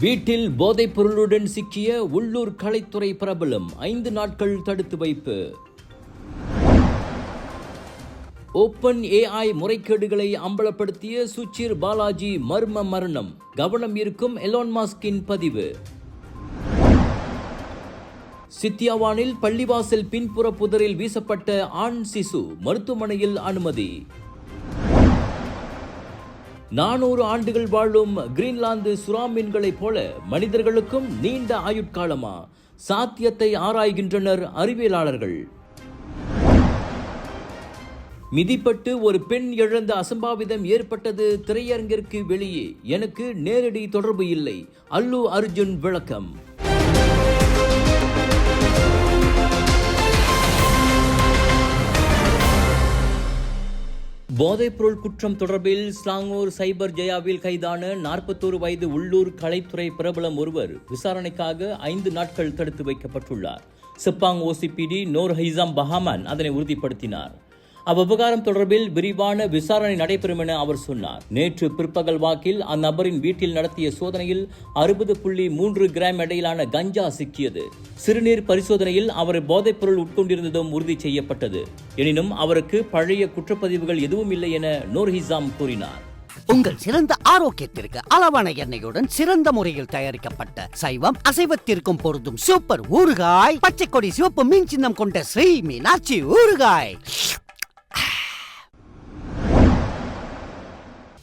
வீட்டில் போதைப் பொருளுடன் சிக்கிய உள்ளூர் கலைத்துறை பிரபலம் ஐந்து நாட்கள் தடுத்து வைப்பு. ஓப்பன் ஏஐ முறைகேடுகளை அம்பலப்படுத்திய சுச்சிர் பாலாஜி மர்ம மரணம். கவனம் இருக்கும் எலோன் மாஸ்கின் பதிவு. சித்தியாவானில் பள்ளிவாசல் பின்புற புதரில் வீசப்பட்ட ஆண் சிசு மருத்துவமனையில் அனுமதி. நானூறு ஆண்டுகள் வாழும் கிரீன்லாந்து சுறா மீன்களைப் போல மனிதர்களுக்கும் நீண்ட ஆயுட்காலமா சாத்தியத்தை ஆராய்கின்றனர் அறிவியலாளர்கள். மிதிப்பட்டு ஒரு பெண் இழந்த அசம்பாவிதம் ஏற்பட்டது திரையரங்கிற்கு வெளியே. எனக்கு நேரடி தொடர்பு இல்லை. அல்லு அர்ஜுன் விளக்கம். போதைப்பொருள் குற்றம் தொடர்பில் ஸ்லாங்கூர் சைபர் ஜெயாவில் கைதான நாற்பத்தோரு வயது உள்ளூர் கலைத்துறை பிரபலம் ஒருவர் விசாரணைக்காக ஐந்து நாட்கள் தடுத்து வைக்கப்பட்டுள்ளார். சிப்பாங் ஓசிபிடி நோர் ஹைசாம் பஹாமன் அதனை உறுதிப்படுத்தினார். அவ்விவகாரம் தொடர்பில் விரிவான விசாரணை நடைபெறும் என அவர் சொன்னார். நேற்று பிற்பகல் வாக்கில் அந்நபரின் வீட்டில் நடத்திய சோதனையில் அறுபது புள்ளி மூன்று கிராம் எடையிலான கஞ்சா சிக்கியது. சிறுநீர் பரிசோதனையில் அவர் போதைப்பொருள் உட்கொண்டிருந்ததும் உறுதி செய்யப்பட்டது. எனினும் அவருக்கு பழைய குற்றப்பதிவுகள் எதுவும் இல்லை என நூர்ஹிசாம் கூறினார். உங்கள் சிறந்த ஆரோக்கியத்திற்கு அளவான எண்ணெயுடன் சிறந்த முறையில் தயாரிக்கப்பட்ட சைவம் அசைவத்திற்கும் பொருந்தும் சூப்பர் ஊறுகாய் பச்சை கொடி சிவப்பு மீன் சின்னம் கொண்ட ஸ்ரீ மீனாட்சி ஊறுகாய்.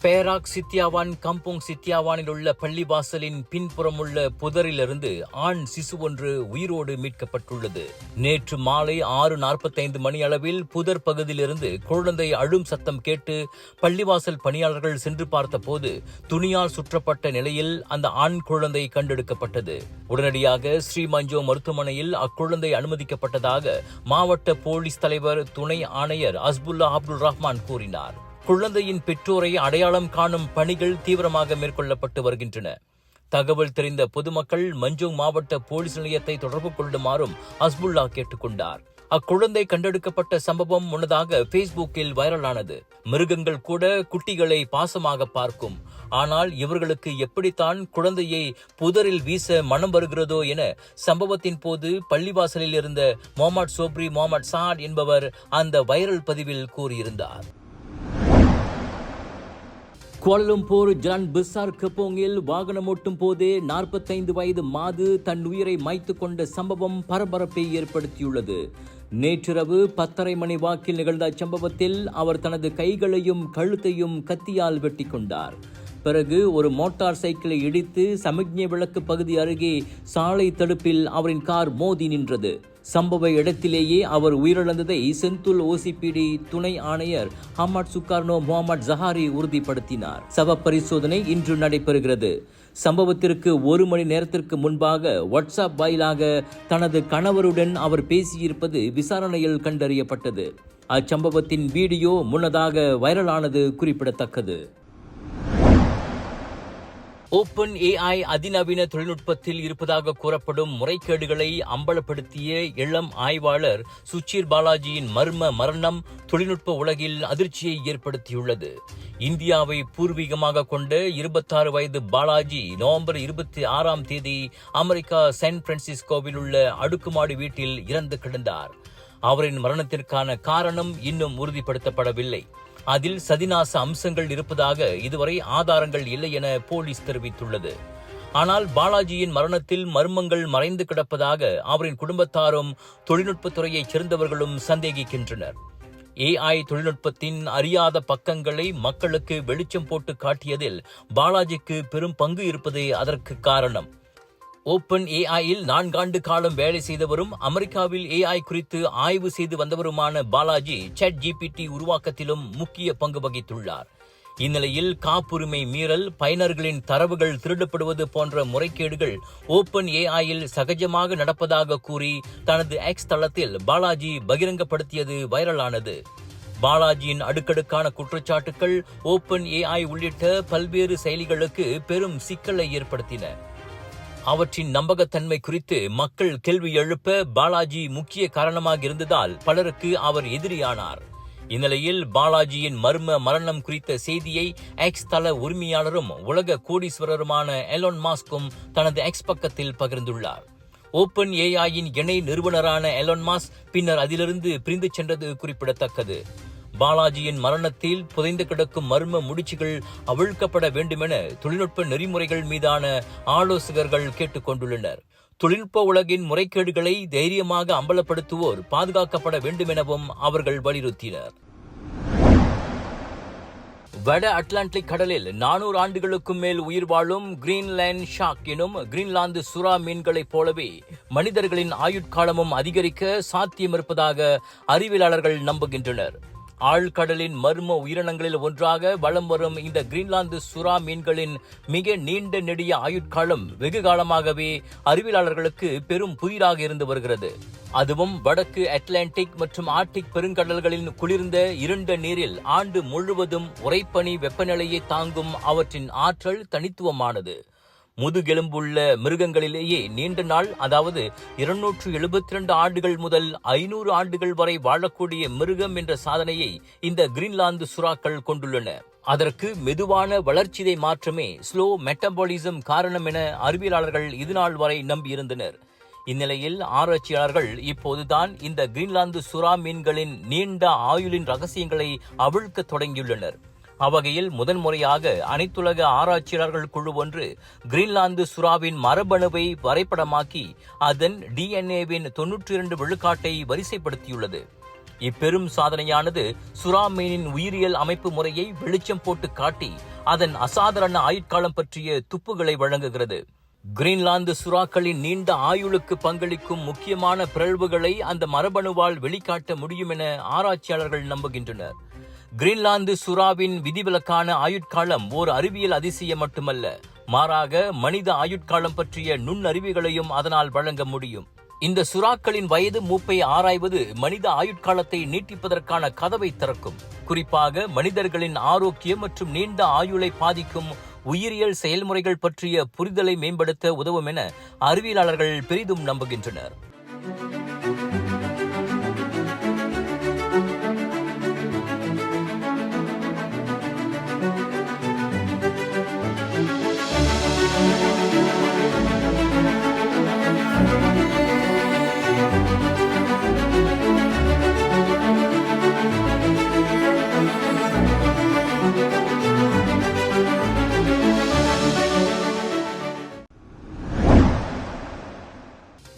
பேராக் சித்தியாவான் கம்போங் சித்தியாவானில் உள்ள பள்ளிவாசலின் பின்புறம் உள்ள புதரிலிருந்து ஆண் சிசு ஒன்று உயிரோடு மீட்கப்பட்டுள்ளது. நேற்று மாலை ஆறு நாற்பத்தைந்து மணி அளவில் புதர் பகுதியிலிருந்து குழந்தை அழும் சத்தம் கேட்டு பள்ளிவாசல் பணியாளர்கள் சென்று பார்த்தபோது துணியால் சுற்றப்பட்ட நிலையில் அந்த ஆண் குழந்தை கண்டெடுக்கப்பட்டது. உடனடியாக ஸ்ரீமஞ்சோ மருத்துவமனையில் அக்குழந்தை அனுமதிக்கப்பட்டதாக மாவட்ட போலீஸ் தலைவர் துணை ஆணையர் அஸ்புல்லா அப்துல் ரஹ்மான் கூறினார். குழந்தையின் பெற்றோரை அடையாளம் காணும் பணிகள் தீவிரமாக மேற்கொள்ளப்பட்டு வருகின்றன. தகவல் தெரிந்த பொதுமக்கள் மஞ்சோங் மாவட்ட போலீஸ் நிலையத்தை தொடர்பு கொள்ளுமாறும் அஸ்புல்லா கேட்டுக்கொண்டார். அக்குழந்தை கண்டெடுக்கப்பட்ட சம்பவம் முன்னதாக பேஸ்புக்கில் வைரலானது. மிருகங்கள் கூட குட்டிகளை பாசமாக பார்க்கும். ஆனால் இவர்களுக்கு எப்படித்தான் குழந்தையை புதரில் வீச மனம் வருகிறதோ என சம்பவத்தின் போது பள்ளிவாசலில் இருந்த மொஹமட் சோப்ரி மொஹமட் சாட் என்பவர் அந்த வைரல் பதிவில் கூறியிருந்தார். கோலம்பூர் ஜான் பிசார் கப்போங்கில் வாகனம் ஓட்டும் போதே நாற்பத்தைந்து வயது மாது தன் உயிரை மாய்த்து கொண்ட சம்பவம் பரபரப்பை ஏற்படுத்தியுள்ளது. நேற்றிரவு பத்தரை மணி வாக்கில் நிகழ்ந்த சம்பவத்தில் அவர் தனது கைகளையும் கழுத்தையும் கத்தியால் வெட்டி கொண்டார். பிறகு ஒரு மோட்டார் சைக்கிளை இடித்து சமிக்ஞை விளக்கு பகுதி அருகே சாலை தடுப்பில் அவரின் கார் மோதி நின்றது. சம்பவ இடத்திலேயே அவர் உயிரிழந்ததை செந்துல் ஓசிபிடி துணை ஆணையர் ஹமாட் சுக்கார்னோ முகமது ஜஹாரி உறுதிப்படுத்தினார். சவ பரிசோதனை இன்று நடைபெறுகிறது. சம்பவத்திற்கு ஒரு மணி நேரத்திற்கு முன்பாக வாட்ஸ்அப் வாயிலாக தனது கணவருடன் அவர் பேசியிருப்பது விசாரணையில் கண்டறியப்பட்டது. அச்சம்பவத்தின் வீடியோ முன்னதாக வைரலானது குறிப்பிடத்தக்கது. ஓப்பன் ஏஐ அதிநவீன தொழில்நுட்பத்தில் இருப்பதாக கூறப்படும் முறைகேடுகளை அம்பலப்படுத்திய இளம் ஆய்வாளர் சுச்சீர் பாலாஜியின் மர்ம மரணம் தொழில்நுட்ப உலகில் அதிர்ச்சியை ஏற்படுத்தியுள்ளது. இந்தியாவை பூர்வீகமாக கொண்ட இருபத்தாறு வயது பாலாஜி நவம்பர் இருபத்தி ஆறாம் தேதி அமெரிக்கா சான் பிரான்சிஸ்கோவில் உள்ள அடுக்குமாடி வீட்டில் இறந்து கிடந்தார். அவரின் மரணத்திற்கான காரணம் இன்னும் உறுதிப்படுத்தப்படவில்லை. அதில் சதிநாச அம்சங்கள் இருப்பதாக இதுவரை ஆதாரங்கள் இல்லை என போலீஸ் தெரிவித்துள்ளது. ஆனால் பாலாஜியின் மரணத்தில் மர்மங்கள் மறைந்து கிடப்பதாக அவரின் குடும்பத்தாரும் தொழில்நுட்பத்துறையைச் சேர்ந்தவர்களும் சந்தேகிக்கின்றனர். ஏஐ தொழில்நுட்பத்தின் அறியாத பக்கங்களை மக்களுக்கு வெளிச்சம் போட்டு காட்டியதில் பாலாஜிக்கு பெரும் பங்கு இருப்பதே அதற்கு காரணம். ஓப்பன் ஏஐயில் நான்காண்டு காலம் வேலை செய்தவரும் அமெரிக்காவில் ஏஐ குறித்து ஆய்வு செய்து வந்தவருமான பாலாஜி சட் ஜிபிடி உருவாக்கத்திலும் முக்கிய பங்கு வகித்துள்ளார். இந்நிலையில் காப்புரிமை மீறல் பயனர்களின் தரவுகள் திருடப்படுவது போன்ற முறைகேடுகள் ஓப்பன் ஏஐயில் சகஜமாக நடப்பதாக கூறி தனது எக்ஸ் தளத்தில் பாலாஜி பகிரங்கப்படுத்தியது வைரலானது. பாலாஜியின் அடுக்கடுக்கான குற்றச்சாட்டுகள் ஓப்பன் ஏஐ உள்ளிட்ட பல்வேறு செயலிகளுக்கு பெரும் சிக்கலை ஏற்படுத்தின. அவற்றின் நம்பகத்தன்மை குறித்து மக்கள் கேள்வி எழுப்ப பாலாஜி முக்கிய காரணமாக இருந்ததால் பலருக்கு அவர் எதிரியானார். இந்நிலையில் பாலாஜியின் மர்ம மரணம் குறித்த செய்தியை எக்ஸ் தள உரிமையாளரும் உலக கோடீஸ்வரருமான எலோன் மாஸ்கும் தனது எக்ஸ் பக்கத்தில் பகிர்ந்துள்ளார். ஓபன் ஏஐயின் இணை நிறுவனரான எலோன் மாஸ் பின்னர் அதிலிருந்து பிரிந்து சென்றது குறிப்பிடத்தக்கது. பாலாஜியின் மரணத்தில் புதைந்து கிடக்கும் மர்ம முடிச்சுகள் அவிழ்க்கப்பட வேண்டுமென தொழில்நுட்ப நெறிமுறைகள் மீதான ஆலோசகர்கள் கேட்டுக் கொண்டுள்ளனர் தொழில்நுட்ப உலகின் முறைகேடுகளை தைரியமாக அம்பலப்படுத்துவோர் பாதுகாக்கப்பட வேண்டுமெனவும் அவர்கள் வலியுறுத்தினர். வட அட்லாண்டிக் கடலில் நானூறு ஆண்டுகளுக்கும் மேல் உயிர் வாழும் கிரீன்லேண்ட் ஷாக் எனும் கிரீன்லாந்து சுறா மீன்களைப் போலவே மனிதர்களின் ஆயுட்காலமும் அதிகரிக்க சாத்தியமிருப்பதாக அறிவியலாளர்கள் நம்புகின்றனர். ஆழ்கடலின் மர்ம உயிரினங்களில் ஒன்றாக வலம் வரும் இந்த கிரீன்லாந்து சுறா மீன்களின் மிக நீண்ட நெடிய ஆயுட்காலம் வெகு காலமாகவே அறிவியலாளர்களுக்கு பெரும் புதிராக இருந்து வருகிறது. அதுவும் வடக்கு அட்லாண்டிக் மற்றும் ஆர்டிக் பெருங்கடல்களின் குளிர்ந்த இருண்ட நீரில் ஆண்டு முழுவதும் உறைப்பனி வெப்பநிலையை தாங்கும் அவற்றின் ஆற்றல் தனித்துவமானது. முதுகெலும்புள்ள மிருகங்களிலேயே நீண்ட நாள் அதாவது இருநூற்று எழுபத்தி ரெண்டு ஆண்டுகள் முதல் ஐநூறு ஆண்டுகள் வரை வாழக்கூடிய மிருகம் என்ற சாதனையை இந்த கிரீன்லாந்து சுறாக்கள் கொண்டுள்ளன. அதற்கு மெதுவான வளர்ச்சிதை மாற்றமே ஸ்லோ மெட்டபாலிசம் காரணம் என அறிவியலாளர்கள் இதுநாள் வரை நம்பியிருந்தனர். இந்நிலையில் ஆராய்ச்சியாளர்கள் இப்போதுதான் இந்த கிரீன்லாந்து சுறா மீன்களின் நீண்ட ஆயுளின் ரகசியங்களை அவிழ்க்க தொடங்கியுள்ளனர். அவ்வகையில் முதன்முறையாக அனைத்துலக ஆராய்ச்சியாளர்கள் குழு ஒன்று கிரீன்லாந்து சுறாவின் மரபணுவை வரைபடமாக்கி அதன் டிஎன்ஏவின் தொன்னூற்றி இரண்டு விழுக்காட்டை வரிசைப்படுத்தியுள்ளது. இப்பெரும் சாதனையானது சுறா மீனின் உயிரியல் அமைப்பு முறையை வெளிச்சம் போட்டு காட்டி அதன் அசாதாரண ஆயுட்காலம் பற்றிய துப்புகளை வழங்குகிறது. கிரீன்லாந்து சுறாக்களின் நீண்ட ஆயுளுக்கு பங்களிக்கும் முக்கியமான பிறழ்வுகளை அந்த மரபணுவால் வெளிக்காட்ட முடியும் என ஆராய்ச்சியாளர்கள் நம்புகின்றனர். கிரீன்லாந்து சுறாவின் விதிவிலக்கான ஆயுட்காலம் ஓர் அறிவியல் அதிசயம் மட்டுமல்ல மாறாக மனித ஆயுட்காலம் பற்றிய நுண்ணறிவுகளையும் அதனால் வழங்க முடியும். இந்த சுறாக்களின் வயது மூப்பை ஆராய்வது மனித ஆயுட்காலத்தை நீட்டிப்பதற்கான கதவை திறக்கும். குறிப்பாக மனிதர்களின் ஆரோக்கியம் மற்றும் நீண்ட ஆயுளை பாதிக்கும் உயிரியல் செயல்முறைகள் பற்றிய புரிதலை மேம்படுத்த உதவும் என அறிவியலாளர்கள் பெரிதும் நம்புகின்றனர்.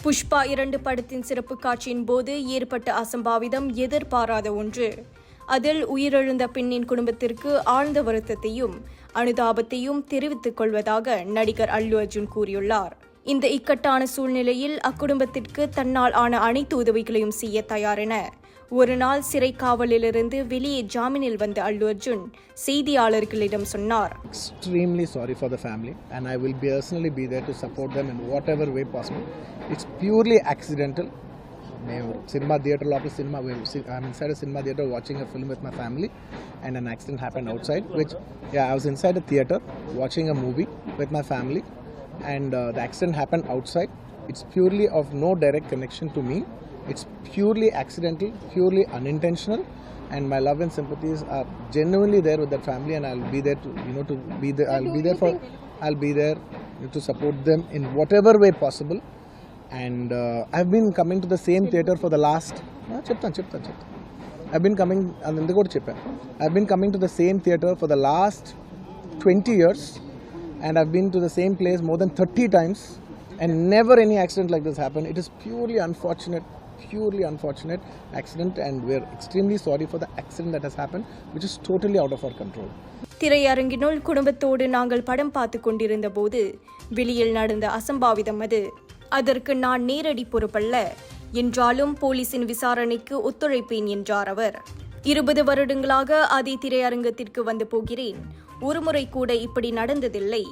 புஷ்பா இரண்டு படத்தின் சிறப்பு காட்சியின் போது ஏற்பட்ட அசம்பாவிதம் எதிர்பாராத ஒன்று. அதில் உயிரிழந்த பெண்ணின் குடும்பத்திற்கு ஆழ்ந்த வருத்தத்தையும் அனுதாபத்தையும் தெரிவித்துக் கொள்வதாக நடிகர் அல்லு அர்ஜுன் கூறியுள்ளார். இந்த இக்கட்டான சூழ்நிலையில் அக்குடும்பத்திற்கு தன்னால் ஆன அனைத்து உதவிகளையும் செய்ய தயார் என ஒரு நாள் சிறை காவலிலிருந்து வெளியே ஜாமீனில் வந்த அல்லு அர்ஜுன் செய்தியாளர்களிடம் சொன்னார் extremely sorry for the family and I will personally be there to support them in whatever way possible. It's purely accidental. మేము సినిమా థియేటర్ లోపల cinema I'm inside cinema theatre watching a film with my family and an accident happen outside which I was inside a theatre watching a movie with my family and the accident happen outside it's purely of no direct connection to me It's purely accidental, purely unintentional, and my love and sympathies are genuinely there with that family, and I'll be there to you know to be there. I'll be there for, I'll be there to support them in whatever way possible. And uh, I've been coming to the same theatre for the last. Chiptan, chiptan, chiptan. I've been coming, and then go to I've been coming to the same theatre for the last 20 years, and I've been to the same place more than 30 times, and never any accident like this happened. It is purely unfortunate purely unfortunate accident and we're extremely sorry for the accident that has happened which is totally out of our control. திரையரங்கினுள் குடும்பத்தோடு நாங்கள் படம் பார்த்து கொண்டிருந்த போது வெளியில் நடந்த அசம்பாவிதம் அது. அதற்கு நான் நேரடி பொறுப்பல்ல. என்றாலும் போலீசின் விசாரணைக்கு ஒத்துழைப்பேன் என்றார் அவர். இருபது வருடங்களாக அதே திரையரங்கத்திற்கு வந்து போகிறேன். ஒருமுறை கூட இப்படி நடந்ததில்லை.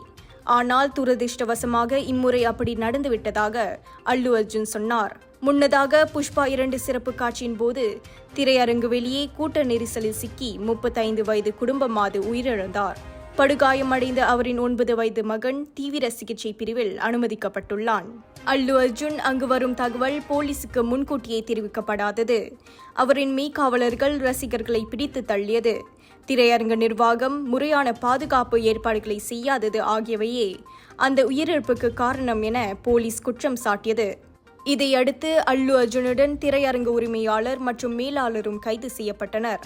ஆனால் துரதிர்ஷ்டவசமாக இம்முறை அப்படி நடந்துவிட்டதாக அல்லு அர்ஜுன் சொன்னார். முன்னதாக புஷ்பா இரண்டு சிறப்பு காட்சியின் போது திரையரங்கு வெளியே கூட்ட நெரிசலில் சிக்கி முப்பத்தைந்து வயது குடும்பமாது உயிரிழந்தார். படுகாயமடைந்த அவரின் ஒன்பது வயது மகன் தீவிர சிகிச்சை பிரிவில் அனுமதிக்கப்பட்டுள்ளான். அல்லு அர்ஜுன் அங்கு வரும் தகவல் போலீசுக்கு முன்கூட்டியே தெரிவிக்கப்படாதது. அவரின் மெய்காவலர்கள் ரசிகர்களை பிடித்து தள்ளியது. திரையரங்க நிர்வாகம் முறையான பாதுகாப்பு ஏற்பாடுகளை செய்யாதது ஆகியவையே அந்த உயிரிழப்புக்கு காரணம் என போலீஸ் குற்றம் சாட்டியது. இதையடுத்து அல்லு அர்ஜுனுடன் திரையரங்கு உரிமையாளர் மற்றும் மேலாளரும் கைது செய்யப்பட்டனர்.